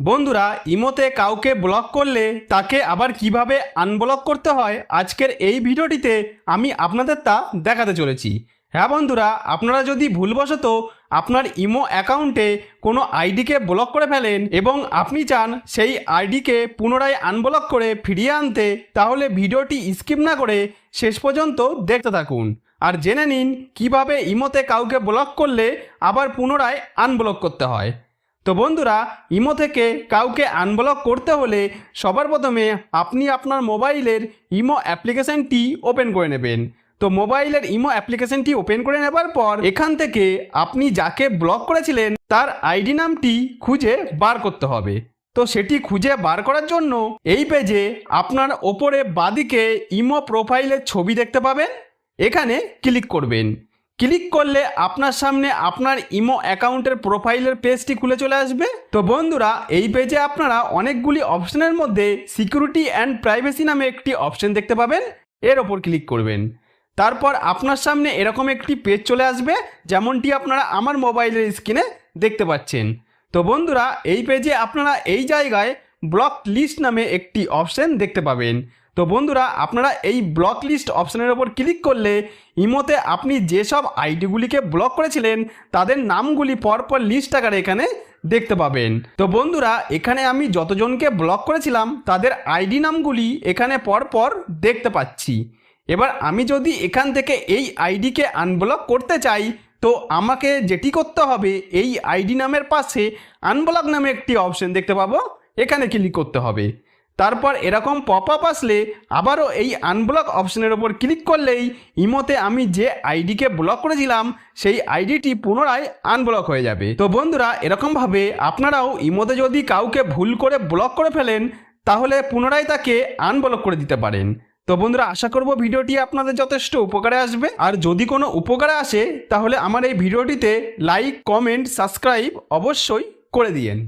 বন্ধুরা, ইমোতে কাউকে ব্লক করলে তাকে আবার কীভাবে আনব্লক করতে হয় আজকের এই ভিডিওটিতে আমি আপনাদের তা দেখাতে চলেছি। হ্যাঁ বন্ধুরা, আপনারা যদি ভুলবশত আপনার ইমো অ্যাকাউন্টে কোনো আইডিকে ব্লক করে ফেলেন এবং আপনি চান সেই আইডিকে পুনরায় আনব্লক করে ফিরিয়ে আনতে, তাহলে ভিডিওটি স্কিপ না করে শেষ পর্যন্ত দেখতে থাকুন। আর জেনে নিন কীভাবে ইমোতে কাউকে ব্লক করলে আবার পুনরায় আনব্লক করতে হয়। তো বন্ধুরা, ইমো থেকে কাউকে আনব্লক করতে হলে সবার প্রথমে আপনি আপনার মোবাইলের ইমো অ্যাপ্লিকেশনটি ওপেন করে নেবেন। তো মোবাইলের ইমো অ্যাপ্লিকেশনটি ওপেন করে নেবার পর এখান থেকে আপনি যাকে ব্লক করেছিলেন, তার আইডি নামটি খুঁজে বার করতে হবে। তো সেটি খুঁজে বার করার জন্য এই পেজে আপনার ওপরে বাদিকে ইমো প্রোফাইলের ছবি দেখতে পাবেন। এখানে ক্লিক করবেন। ক্লিক করলে আপনার সামনে আপনার ইমো অ্যাকাউন্টের প্রোফাইলের পেজটি খুলে চলে আসবে। তো বন্ধুরা, এই পেজে আপনারা অনেকগুলি অপশনের মধ্যে সিকিউরিটি অ্যান্ড প্রাইভেসি নামে একটি অপশন দেখতে পাবেন। এর ওপর ক্লিক করবেন। তারপর আপনার সামনে এরকম একটি পেজ চলে আসবে, যেমনটি আপনারা আমার মোবাইলের স্ক্রিনে দেখতে পাচ্ছেন। তো বন্ধুরা, এই পেজে আপনারা এই জায়গায় ব্লক লিস্ট নামে একটি অপশন দেখতে পাবেন। তো বন্ধুরা, আপনারা এই ব্লক লিস্ট অপশনের ওপর ক্লিক করলে ইমোতে আপনি যেসব আইডিগুলিকে ব্লক করেছিলেন, তাদের নামগুলি পরপর লিস্ট আকারে এখানে দেখতে পাবেন। তো বন্ধুরা, এখানে আমি যতজনকে ব্লক করেছিলাম, তাদের আইডি নামগুলি এখানে পরপর দেখতে পাচ্ছি। এবার আমি যদি এখান থেকে এই আইডিকে আনব্লক করতে চাই, তো আমাকে যেটি করতে হবে, এই আইডি নামের পাশে আনব্লক নামে একটি অপশন দেখতে পাবো। এখানে ক্লিক করতে হবে। তারপর এরকম পপ আপ আসলে আবারও এই আনব্লক অপশনের ওপর ক্লিক করলেই ইমোতে আমি যে আইডিকে ব্লক করেছিলাম, সেই আইডিটি পুনরায় আনব্লক হয়ে যাবে। তো বন্ধুরা, এরকমভাবে আপনারাও ইমোতে যদি কাউকে ভুল করে ব্লক করে ফেলেন, তাহলে পুনরায় তাকে আনব্লক করে দিতে পারেন। তো বন্ধুরা, আশা করব ভিডিওটি আপনাদের যথেষ্ট উপকারে আসবে। আর যদি কোনো উপকারে আসে, তাহলে আমার এই ভিডিওটিতে লাইক কমেন্ট সাবস্ক্রাইব অবশ্যই করে দিয়েন।